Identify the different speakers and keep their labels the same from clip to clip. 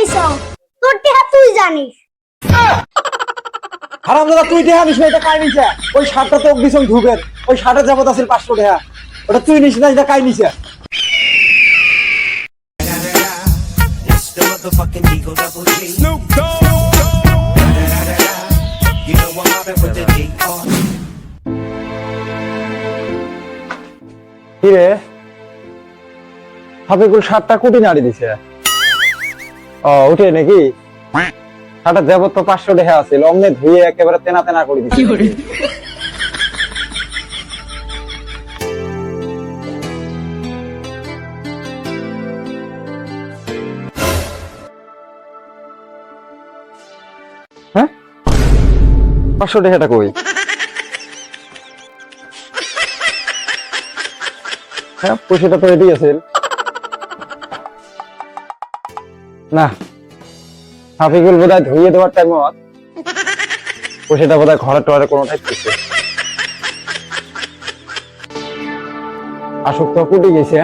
Speaker 1: নিছ তোর টেহা তুই জানিস।
Speaker 2: হারাম দাদা তুই টেহা নিস এটা কাই নিছে? ওই শার্টটা তো ধুবের ওই শার্টের যাবত আছে পাঁচশো টেহা ওটা তুই নিস না এটা কাই নিছে? শার্টটা কুটি নাড়ি দিছে? ও উঠে নাকি? যাবত তো পাঁচশো অমনে ধুয়ে একেবারে তেনা তেনা করে দিছে। হ্যাঁ? পাঁচশো টেহাটা কই? হ্যাঁ পয়সাটা তো রেডি আছে না। হাফিকুল বোধ হয় ধুইয়ে দেওয়ার টাইমত পয়সাটা বোধ হয় ঘরে টরে কোনো টাইপ করছে আসুক তো কুটি গেছে।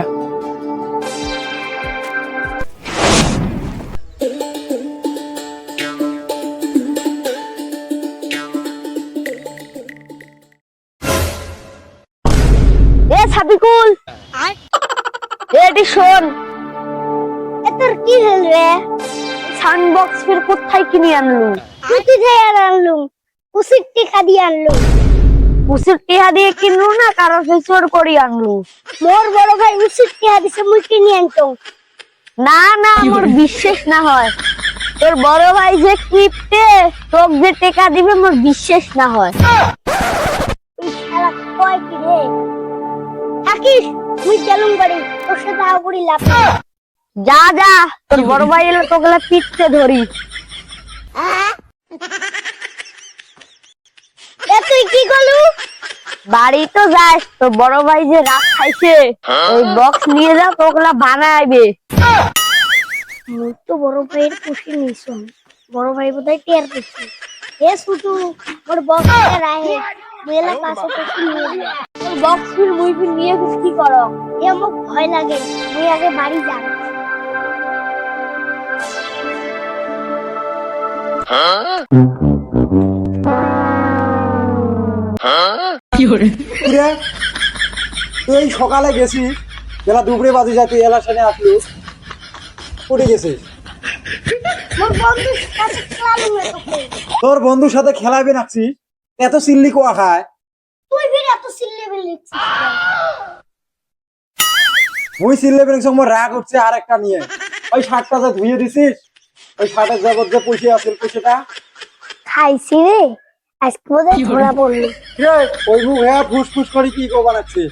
Speaker 1: এ সাবিকুল এটি শোন। কি হল রে? সানবক্স ফির কোথায় কিনে আনলু তুই থেকে আনলুম কুসির টিকা দিয়ে আনলুম। কুসির টিহা দিয়ে কিনলু না কারও ফেসর করি আনলু মোর বড় ভাই উসির টিহা দিছে মুই কিনে আনতো না না আমার বিশ্বাস না হয়। তোর বড় ভাই যে কিপটে তোক যে টেকা দিবে মোর বিশ্বাস না হয়। এই শালা কয় কি রে? থাকিস তুই চলুম বাড়ি তোর সাথে আগুড়ি লাভ। যা যা তোর বড় ভাই এলে তোকে পিঠতে ধরি। এ তুই কি করলু? বাড়ি তো যাস তোর বড় ভাই যে রাত খাইছে ওই বক্স নিয়ে যা তোগুলা বানাইবে। তো বড় ভাইয়ের খুশি নিছুন বড় ভাই বোধহয় টের পেয়েছে। এ শুধু ওর বক্স রাহে মেলা পাশে খুশি নিয়ে যা। ওর বক্স ফির মুই ফির নিয়ে কি করো? এ আমার ভয় লাগে। মুই আগে বাড়ি যাই।
Speaker 2: এই সকালে গেছিস বেলা দুপুরে বাজে যা তুই এলার সামনে আসলু
Speaker 1: না তোকে।
Speaker 2: তোর বন্ধুর সাথে খেলাবে নাকছি এত সিল্লি কোয়া খায় মুই সিল্লে সময় রাগ উঠছে আর একটা নিয়ে। ওই শার্টটা ধুয়ে দিছিস ওই শার্টের যাবত যে পয়সা আছিল পয়সাটা
Speaker 1: খাইছি রে। আজকে বোধহয় ধরা পড়ল।
Speaker 2: কিরে ওই মুখ হ্যাঁ ফুস ফুস করে কি কো বানাচ্ছিস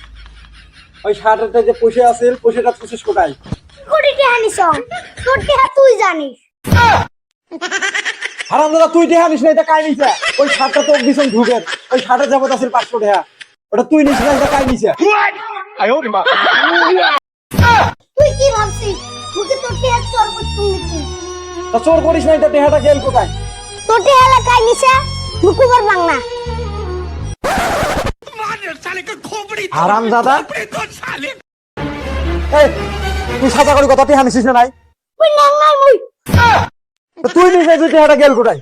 Speaker 2: ওই শার্টের যে পয়সা আছিল পয়সাটা থুছিস কোথায়?
Speaker 1: কোটি টেহা নিছ তোর টেহা তুই জানিস।
Speaker 2: হারাম দাদা তুই টেহা নিস না এটা কাই নিছে? ওই শার্টটা তো বিছন ধুবের ওই শার্টের যাবত আছিল পাঁচশো টেহা ওটা তুই নিস না এটা কাই নিছে?
Speaker 1: তুই কি ভাবছিস? তোর টেহা নিচ্ছি
Speaker 2: তা চোর করিস না এটা টেহাটা গেল কোথায়?
Speaker 1: তোর টেহা এলাকায় নিছে? মুকুবার বাংলা।
Speaker 2: হারাম দাদা। এই তুই সাজা করি কথা টেহা নিছিস না নাই?
Speaker 1: তুই নাঙ্গাই মুই।
Speaker 2: তো তুই নিজে যে টেহাটা গেল কোথায়?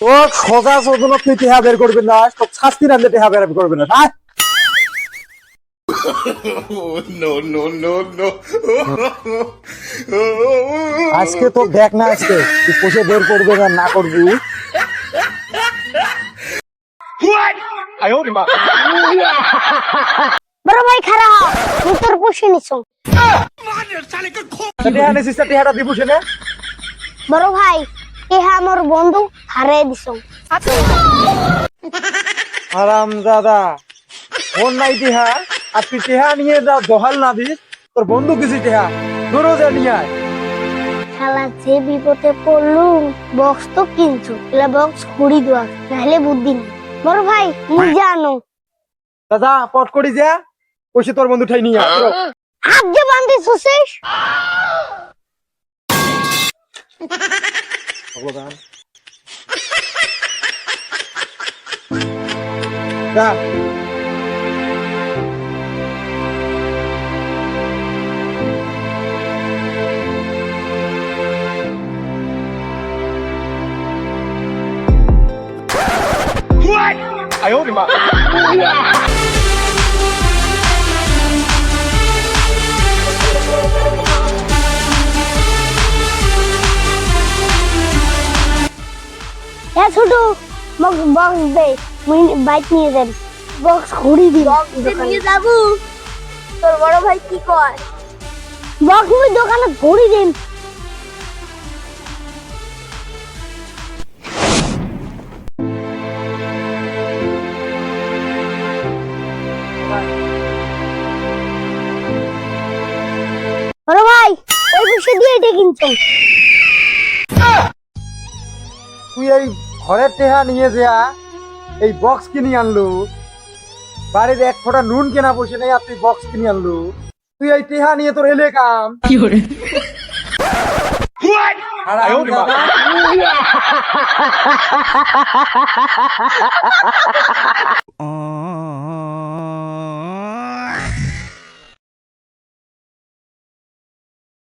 Speaker 2: তোর সজা সজন তুই টেহা বের করবি না তোর শাস্তি না টেহা বের করবি না না
Speaker 3: No, no, no, no.
Speaker 2: আজকে তো দেখ না আজকে। তুই পোষে বের করবে না না করবি?
Speaker 1: বড় ভাই খারাপ তুই তোর পুষে নিছ।
Speaker 2: তা টেহা নিছিস তা টেহাটা দিব সেনে
Speaker 1: বড় ভাই টেহা আমার বন্ধু হারিয়ে দিছ।
Speaker 2: আরাম দাদা ফোন নাই টেহা। আর তুই টেহা নিয়ে যা দহাল না দিস তোর বন্ধু কিছু টেহা? দূরও যা নিয়ে আয়।
Speaker 1: শালা যে বিপদে পড়লুম বক্স তো কিনছু এলা বক্স খুঁড়ি দেওয়া নাহলে বুদ্ধি নেই। বড় ভাই মুই জানো।
Speaker 2: দাদা পট করি যা পয়সা তোর বন্ধু ঠাই নিয়ে
Speaker 1: হাত যে বান্ধি সুশেষ
Speaker 2: ভগবান। যা
Speaker 1: এ ছোট বক্স বক্স দে মুই বাইক নিয়ে যাই বক্স ঘুরি দি বক্স নিয়ে যাব। তোর বড় ভাই কি কয়? বক্স মুই দোকানে ঘুরি দিন কিনছো
Speaker 2: তুই এই ঘরের টেহা নিয়ে যা এই বক্স কিনে আনলু। বাড়ির এক ফোঁটা নুন কেনা বসে নেই আর তুই বক্স কিনে আনলু। তুই এই টেহা নিয়ে তোর এলে কাম। হারামজাদা।